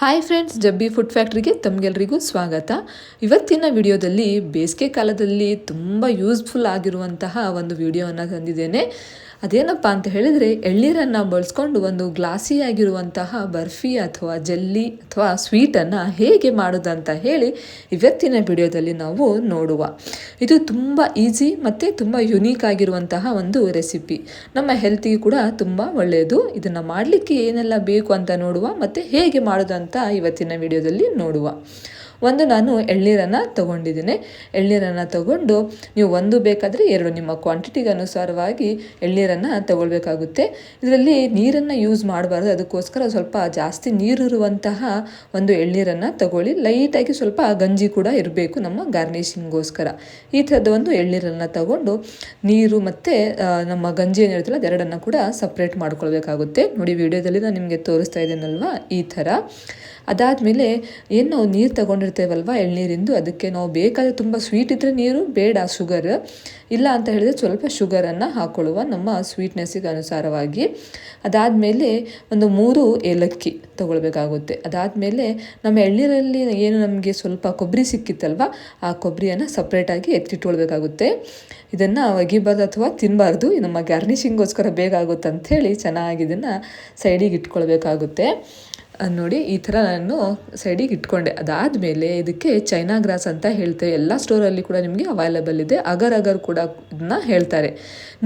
Hi friends ಜಬ್ಬಿ food ಫ್ಯಾಕ್ಟ್ರಿಗೆ ತಮಗೆಲ್ರಿಗೂ ಸ್ವಾಗತ. ಇವತ್ತಿನ ವಿಡಿಯೋದಲ್ಲಿ ಬೇಸಿಗೆ ಕಾಲದಲ್ಲಿ ತುಂಬ ಯೂಸ್ಫುಲ್ ಆಗಿರುವಂತಹ ಒಂದು ವಿಡಿಯೋವನ್ನು ತಂದಿದ್ದೇನೆ. ಅದೇನಪ್ಪ ಅಂತ ಹೇಳಿದರೆ, ಎಳ್ನೀರನ್ನು ಬಳಸ್ಕೊಂಡು ಒಂದು ಗ್ಲಾಸಿ ಆಗಿರುವಂತಹ ಬರ್ಫಿ ಅಥವಾ ಜಲ್ಲಿ ಅಥವಾ ಸ್ವೀಟನ್ನು ಹೇಗೆ ಮಾಡೋದಂತ ಹೇಳಿ ಇವತ್ತಿನ ವಿಡಿಯೋದಲ್ಲಿ ನಾವು ನೋಡುವ. ಇದು ತುಂಬ ಈಸಿ ಮತ್ತು ತುಂಬ ಯುನೀಕ್ ಆಗಿರುವಂತಹ ಒಂದು ರೆಸಿಪಿ ನಮ್ಮ ಹೆಲ್ತಿಗೆ ಕೂಡ ತುಂಬ ಒಳ್ಳೆಯದು. ಇದನ್ನು ಮಾಡಲಿಕ್ಕೆ ಏನೆಲ್ಲ ಬೇಕು ಅಂತ ನೋಡುವ ಮತ್ತು ಹೇಗೆ ಮಾಡೋದಂತ ಇವತ್ತಿನ ವಿಡಿಯೋದಲ್ಲಿ ನೋಡುವ. ಒಂದು ನಾನು ಎಳ್ನೀರನ್ನು ತಗೊಂಡಿದ್ದೀನಿ. ಎಳ್ನೀರನ್ನು ತಗೊಂಡು ನೀವು ಒಂದು ಬೇಕಾದರೆ ಎರಡು ನಿಮ್ಮ ಕ್ವಾಂಟಿಟಿಗೆ ಅನುಸಾರವಾಗಿ ಎಳ್ನೀರನ್ನು ತಗೊಳ್ಬೇಕಾಗುತ್ತೆ. ಇದರಲ್ಲಿ ನೀರನ್ನು ಯೂಸ್ ಮಾಡಬಾರ್ದು. ಅದಕ್ಕೋಸ್ಕರ ಸ್ವಲ್ಪ ಜಾಸ್ತಿ ನೀರಿರುವಂತಹ ಒಂದು ಎಳ್ನೀರನ್ನು ತಗೊಳ್ಳಿ. ಲೈಟಾಗಿ ಸ್ವಲ್ಪ ಗಂಜಿ ಕೂಡ ಇರಬೇಕು ನಮ್ಮ ಗಾರ್ನಿಷಿಂಗ್ಗೋಸ್ಕರ ಈ ಥರದ ಒಂದು ಎಳ್ನೀರನ್ನು ತಗೊಂಡು ನೀರು ಮತ್ತು ನಮ್ಮ ಗಂಜಿ ಏನಿರುತ್ತಲ್ಲ ಅದೆರಡನ್ನು ಕೂಡ ಸಪ್ರೇಟ್ ಮಾಡ್ಕೊಳ್ಬೇಕಾಗುತ್ತೆ. ನೋಡಿ ವಿಡಿಯೋದಲ್ಲಿ ನಾನು ನಿಮಗೆ ತೋರಿಸ್ತಾ ಇದ್ದೀನಲ್ವಾ? ಈ ಥರ. ಅದಾದಮೇಲೆ ಏನು ನಾವು ನೀರು ತಗೊಂಡಿರ್ತೇವಲ್ವ ಎಳ್ನೀರಿಂದು? ಅದಕ್ಕೆ ನಾವು ಬೇಕಾದರೆ ತುಂಬ ಸ್ವೀಟ್ ಇದ್ದರೆ ನೀರು, ಬೇಡ ಶುಗರ್ ಇಲ್ಲ ಅಂತ ಹೇಳಿದರೆ ಸ್ವಲ್ಪ ಶುಗರನ್ನು ಹಾಕೊಳ್ಳುವ ನಮ್ಮ ಸ್ವೀಟ್ನೆಸ್ಸಿಗೆ ಅನುಸಾರವಾಗಿ. ಅದಾದಮೇಲೆ ಒಂದು ಮೂರು ಏಲಕ್ಕಿ ತಗೊಳ್ಬೇಕಾಗುತ್ತೆ. ಅದಾದಮೇಲೆ ನಮ್ಮ ಎಳ್ನೀರಲ್ಲಿ ಏನು ನಮಗೆ ಸ್ವಲ್ಪ ಕೊಬ್ಬರಿ ಸಿಕ್ಕಿತ್ತಲ್ವ, ಆ ಕೊಬ್ಬರಿಯನ್ನು ಸಪ್ರೇಟಾಗಿ ಎತ್ತಿಟ್ಕೊಳ್ಬೇಕಾಗುತ್ತೆ. ಇದನ್ನು ಒಗಿಬಾರ್ದು ಅಥವಾ ತಿನ್ನಬಾರ್ದು ನಮ್ಮ ಗಾರ್ನಿಷಿಂಗೋಸ್ಕರ ಬೇಕಾಗುತ್ತೆ ಅಂಥೇಳಿ ಚೆನ್ನಾಗಿ ಇದನ್ನು ಸೈಡಿಗೆ ಇಟ್ಕೊಳ್ಬೇಕಾಗುತ್ತೆ. ನೋಡಿ, ಈ ಥರ ನಾನು ಸೈಡಿಗೆ ಇಟ್ಕೊಂಡೆ. ಅದಾದಮೇಲೆ ಇದಕ್ಕೆ ಚೈನಾ ಗ್ರಾಸ್ ಅಂತ ಹೇಳ್ತೇವೆ ಎಲ್ಲ ಸ್ಟೋರಲ್ಲಿ ಕೂಡ ನಿಮಗೆ ಅವೈಲಬಲ್ ಇದೆ. ಅಗರ್ ಅಗರ್ ಕೂಡ ಇದನ್ನ ಹೇಳ್ತಾರೆ.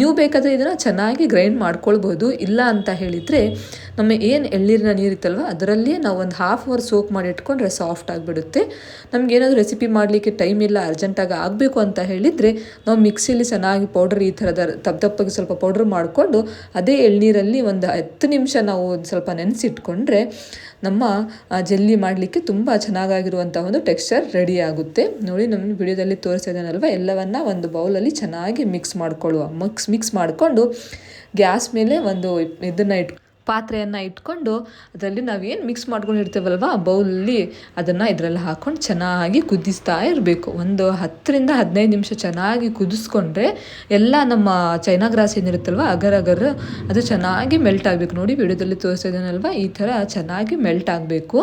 ನೀವು ಬೇಕಾದರೆ ಇದನ್ನು ಚೆನ್ನಾಗಿ ಗ್ರೈಂಡ್ ಮಾಡ್ಕೊಳ್ಬೋದು. ಇಲ್ಲ ಅಂತ ಹೇಳಿದರೆ, ನಮ್ಮ ಏನು ಎಳ್ನೀರಿನ ನೀರಿತ್ತಲ್ವ ಅದರಲ್ಲಿಯೇ ನಾವು ಒಂದು ಹಾಫ್ ಅವರ್ ಸೋಕ್ ಮಾಡಿ ಇಟ್ಕೊಂಡ್ರೆ ಸಾಫ್ಟ್ ಆಗಿಬಿಡುತ್ತೆ. ನಮ್ಗೆ ಏನಾದರೂ ರೆಸಿಪಿ ಮಾಡಲಿಕ್ಕೆ ಟೈಮ್ ಇಲ್ಲ ಅರ್ಜೆಂಟಾಗಿ ಆಗಬೇಕು ಅಂತ ಹೇಳಿದರೆ, ನಾವು ಮಿಕ್ಸಿಲಿ ಚೆನ್ನಾಗಿ ಪೌಡ್ರ್ ಈ ಥರದ ತಪ್ಪ ತಪ್ಪಾಗಿ ಸ್ವಲ್ಪ ಪೌಡ್ರ್ ಮಾಡಿಕೊಂಡು, ಅದೇ ಎಳ್ನೀರಲ್ಲಿ ಒಂದು ಹತ್ತು ನಿಮಿಷ ನಾವು ಸ್ವಲ್ಪ ನೆನೆಸಿಟ್ಕೊಂಡ್ರೆ ನಮ್ಮ ಜೆಲ್ಲಿ ಮಾಡಲಿಕ್ಕೆ ತುಂಬ ಚೆನ್ನಾಗಾಗಿರುವಂಥ ಒಂದು ಟೆಕ್ಸ್ಚರ್ ರೆಡಿ ಆಗುತ್ತೆ. ನೋಡಿ ನಮ್ಮ ವಿಡಿಯೋದಲ್ಲಿ ತೋರಿಸಿದ್ದೇನಲ್ವ ಎಲ್ಲವನ್ನ ಒಂದು ಬೌಲಲ್ಲಿ ಚೆನ್ನಾಗಿ ಮಿಕ್ಸ್ ಮಾಡ್ಕೊಳ್ಳುವ ಮಿಕ್ಸ್ ಮಿಕ್ಸ್ ಮಾಡಿಕೊಂಡು ಗ್ಯಾಸ್ ಮೇಲೆ ಒಂದು ಇದನ್ನು ಇಟ್ ಪಾತ್ರೆಯನ್ನು ಇಟ್ಕೊಂಡು ಅದರಲ್ಲಿ ನಾವೇನು ಮಿಕ್ಸ್ ಮಾಡ್ಕೊಂಡಿರ್ತೀವಲ್ವ ಬೌಲಲ್ಲಿ ಅದನ್ನು ಇದರಲ್ಲಿ ಹಾಕ್ಕೊಂಡು ಚೆನ್ನಾಗಿ ಕುದಿಸ್ತಾ ಇರಬೇಕು. ಒಂದು ಹತ್ತರಿಂದ ಹದಿನೈದು ನಿಮಿಷ ಚೆನ್ನಾಗಿ ಕುದಿಸ್ಕೊಂಡ್ರೆ ಎಲ್ಲ ನಮ್ಮ ಚೈನಾ ಗ್ರಾಸ್ ಏನಿರುತ್ತಲ್ವ, ಅಗರ್ ಅಗರ್ ಅದು ಚೆನ್ನಾಗಿ ಮೆಲ್ಟ್ ಆಗಬೇಕು. ನೋಡಿ, ವಿಡಿಯೋದಲ್ಲಿ ತೋರಿಸ್ತಾ ಈ ಥರ ಚೆನ್ನಾಗಿ ಮೆಲ್ಟ್ ಆಗಬೇಕು.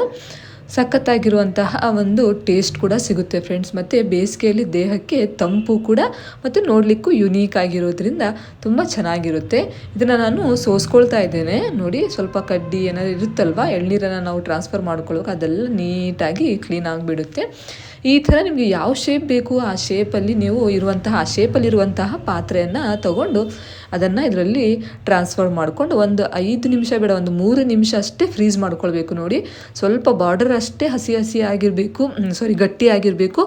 ಸಖತ್ತಾಗಿರುವಂತಹ ಒಂದು ಟೇಸ್ಟ್ ಕೂಡ ಸಿಗುತ್ತೆ ಫ್ರೆಂಡ್ಸ್ ಮತ್ತು ಬೇಸಿಗೆಯಲ್ಲಿ ದೇಹಕ್ಕೆ ತಂಪು ಕೂಡ ಮತ್ತು ನೋಡಲಿಕ್ಕೂ ಯುನೀಕ್ ಆಗಿರೋದ್ರಿಂದ ತುಂಬ ಚೆನ್ನಾಗಿರುತ್ತೆ. ಇದನ್ನು ನಾನು ಸೋಸ್ಕೊಳ್ತಾ ಇದ್ದೇನೆ. ನೋಡಿ, ಸ್ವಲ್ಪ ಕಡ್ಡಿ ಏನಾದ್ರು ಇರುತ್ತಲ್ವ? ಎಳ್ನೀರನ್ನು ನಾವು ಟ್ರಾನ್ಸ್ಫರ್ ಮಾಡ್ಕೊಳ್ಳೋಕೆ ಅದೆಲ್ಲ ನೀಟಾಗಿ ಕ್ಲೀನ್ ಆಗಿಬಿಡುತ್ತೆ. ಈ ಥರ ನಿಮಗೆ ಯಾವ ಶೇಪ್ ಬೇಕು, ಆ ಶೇಪಲ್ಲಿ ನೀವು ಇರುವಂತಹ, ಆ ಶೇಪಲ್ಲಿರುವಂತಹ ಪಾತ್ರೆಯನ್ನು ತಗೊಂಡು ಅದನ್ನು ಇದರಲ್ಲಿ ಟ್ರಾನ್ಸ್ಫರ್ ಮಾಡಿಕೊಂಡು ಒಂದು ಐದು ನಿಮಿಷ ಬೇಡ, ಒಂದು ಮೂರು ನಿಮಿಷ ಅಷ್ಟೇ ಫ್ರೀಸ್ ಮಾಡ್ಕೊಳ್ಬೇಕು ನೋಡಿ. ಸ್ವಲ್ಪ ಬಾರ್ಡರ್ ಅಷ್ಟೇ ಹಸಿ ಹಸಿ ಆಗಿರಬೇಕು ಸಾರಿ ಗಟ್ಟಿ ಆಗಿರಬೇಕು.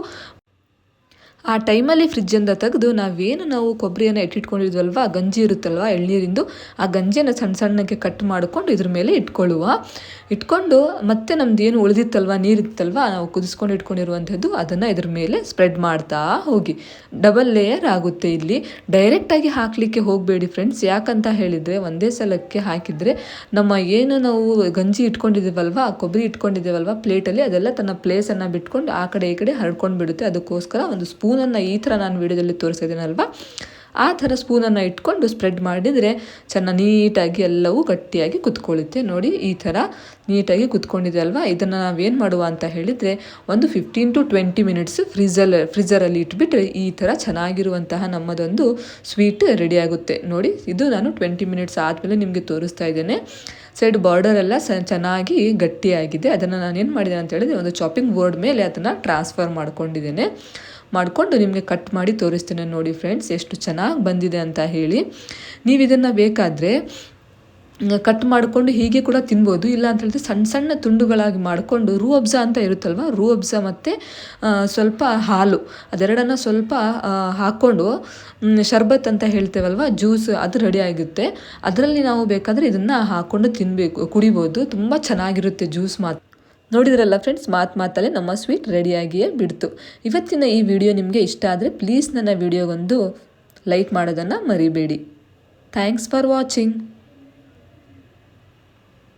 ಆ ಟೈಮಲ್ಲಿ ಫ್ರಿಜ್ಜಿಂದ ತೆಗೆದು ನಾವೇನು ನಾವು ಕೊಬ್ಬರಿಯನ್ನು ಇಟ್ಟಿಟ್ಕೊಂಡಿದ್ವಲ್ವ, ಗಂಜಿ ಇರುತ್ತಲ್ವ, ಎಳ್ನೀರಿಂದು, ಆ ಗಂಜಿಯನ್ನು ಸಣ್ಣ ಸಣ್ಣಕ್ಕೆ ಕಟ್ ಮಾಡಿಕೊಂಡು ಇದ್ರ ಮೇಲೆ ಇಟ್ಕೊಳ್ಳುವ. ಇಟ್ಕೊಂಡು ಮತ್ತೆ ನಮ್ದು ಏನು ಉಳಿದಿತ್ತಲ್ವ, ನೀರಿತ್ತಲ್ವ, ನಾವು ಕುದಿಸ್ಕೊಂಡು ಇಟ್ಕೊಂಡಿರುವಂಥದ್ದು ಅದನ್ನು ಇದ್ರ ಮೇಲೆ ಸ್ಪ್ರೆಡ್ ಮಾಡ್ತಾ ಹೋಗಿ. ಡಬಲ್ ಲೇಯರ್ ಆಗುತ್ತೆ ಇಲ್ಲಿ. ಡೈರೆಕ್ಟಾಗಿ ಹಾಕಲಿಕ್ಕೆ ಹೋಗಬೇಡಿ ಫ್ರೆಂಡ್ಸ್ ಯಾಕಂತ ಹೇಳಿದರೆ ಒಂದೇ ಸಲಕ್ಕೆ ಹಾಕಿದರೆ ನಮ್ಮ ಏನು ನಾವು ಗಂಜಿ ಇಟ್ಕೊಂಡಿದ್ದೀವಲ್ವ ಕೊಬ್ಬರಿ ಇಟ್ಕೊಂಡಿದ್ದೇವಲ್ವ ಪ್ಲೇಟಲ್ಲಿ ಅದೆಲ್ಲ ತನ್ನ ಪ್ಲೇಸನ್ನು ಬಿಟ್ಕೊಂಡು ಆ ಕಡೆ ಈ ಕಡೆ ಹರಡ್ಕೊಂಡು ಬಿಡುತ್ತೆ ಅದಕ್ಕೋಸ್ಕರ ಒಂದು ಸ್ಪೂನನ್ನು ಈ ಥರ ನಾನು ವಿಡಿಯೋದಲ್ಲಿ ತೋರಿಸಿದ್ದೀನಲ್ವ? ಆ ಥರ ಸ್ಪೂನನ್ನು ಇಟ್ಕೊಂಡು ಸ್ಪ್ರೆಡ್ ಮಾಡಿದರೆ ಚೆನ್ನಾಗಿ ನೀಟಾಗಿ ಎಲ್ಲವೂ ಗಟ್ಟಿಯಾಗಿ ಕುತ್ಕೊಳ್ಳುತ್ತೆ. ನೋಡಿ, ಈ ಥರ ನೀಟಾಗಿ ಕುತ್ಕೊಂಡಿದೆ ಅಲ್ವಾ? ಇದನ್ನು ನಾವೇನು ಮಾಡುವ ಅಂತ ಹೇಳಿದರೆ ಒಂದು ಫಿಫ್ಟೀನ್ ಟು ಟ್ವೆಂಟಿ ಮಿನಿಟ್ಸ್ ಫ್ರಿಜಲ್, ಫ್ರಿಜರಲ್ಲಿ ಇಟ್ಬಿಟ್ರೆ ಈ ಥರ ಚೆನ್ನಾಗಿರುವಂತಹ ನಮ್ಮದೊಂದು ಸ್ವೀಟ್ ರೆಡಿಯಾಗುತ್ತೆ. ನೋಡಿ, ಇದು ನಾನು ಟ್ವೆಂಟಿ ಮಿನಿಟ್ಸ್ ಆದಮೇಲೆ ನಿಮಗೆ ತೋರಿಸ್ತಾ ಇದ್ದೇನೆ. ಸೈಡ್ ಬಾರ್ಡರ್ ಎಲ್ಲ ಸ, ಚೆನ್ನಾಗಿ ಗಟ್ಟಿಯಾಗಿದೆ. ಅದನ್ನು ನಾನು ಏನು ಮಾಡಿದ್ದೇನೆ ಅಂತ ಹೇಳಿದರೆ ಒಂದು ಚಾಪಿಂಗ್ ಬೋರ್ಡ್ ಮೇಲೆ ಅದನ್ನು ಟ್ರಾನ್ಸ್ಫರ್ ಮಾಡ್ಕೊಂಡಿದ್ದೇನೆ. ಮಾಡಿಕೊಂಡು ನಿಮಗೆ ಕಟ್ ಮಾಡಿ ತೋರಿಸ್ತೇನೆ ನೋಡಿ ಫ್ರೆಂಡ್ಸ್ ಎಷ್ಟು ಚೆನ್ನಾಗಿ ಬಂದಿದೆ ಅಂತ ಹೇಳಿ. ನೀವು ಇದನ್ನು ಬೇಕಾದರೆ ಕಟ್ ಮಾಡಿಕೊಂಡು ಹೀಗೆ ಕೂಡ ತಿನ್ಬೋದು. ಇಲ್ಲ ಅಂತ ಹೇಳಿದ್ರೆ ಸಣ್ಣ ಸಣ್ಣ ತುಂಡುಗಳಾಗಿ ಮಾಡಿಕೊಂಡು ರೂ ಅಬ್ಸ ಅಂತ ಇರುತ್ತಲ್ವ? ರೂ ಅಬ್ಸ ಮತ್ತು ಸ್ವಲ್ಪ ಹಾಲು. ಅದೆರಡನ್ನು ಸ್ವಲ್ಪ ಹಾಕ್ಕೊಂಡು ಶರ್ಬತ್ ಅಂತ ಹೇಳ್ತೇವಲ್ವ? ಜ್ಯೂಸ್ ಅದು ರೆಡಿ ಆಗುತ್ತೆ ಅದರಲ್ಲಿ ನಾವು ಬೇಕಾದರೆ ಇದನ್ನು ಹಾಕ್ಕೊಂಡು ತಿನ್ನಬೇಕು ಕುಡಿಬೋದು. ತುಂಬ ಚೆನ್ನಾಗಿರುತ್ತೆ ಜ್ಯೂಸ್ ಮಾತ್ರ. ನೋಡಿದ್ರಲ್ಲ ಫ್ರೆಂಡ್ಸ್ ಮಾತು ಮಾತಲ್ಲೇ ನಮ್ಮ ಸ್ವೀಟ್ ರೆಡಿಯಾಗಿಯೇ ಬಿಡ್ತು. ಇವತ್ತಿನ ಈ ವಿಡಿಯೋ ನಿಮಗೆ ಇಷ್ಟ ಆದರೆ ಪ್ಲೀಸ್ ನನ್ನ ವಿಡಿಯೋಗೊಂದು ಲೈಕ್ ಮಾಡೋದನ್ನು ಮರಿಬೇಡಿ. Thanks for watching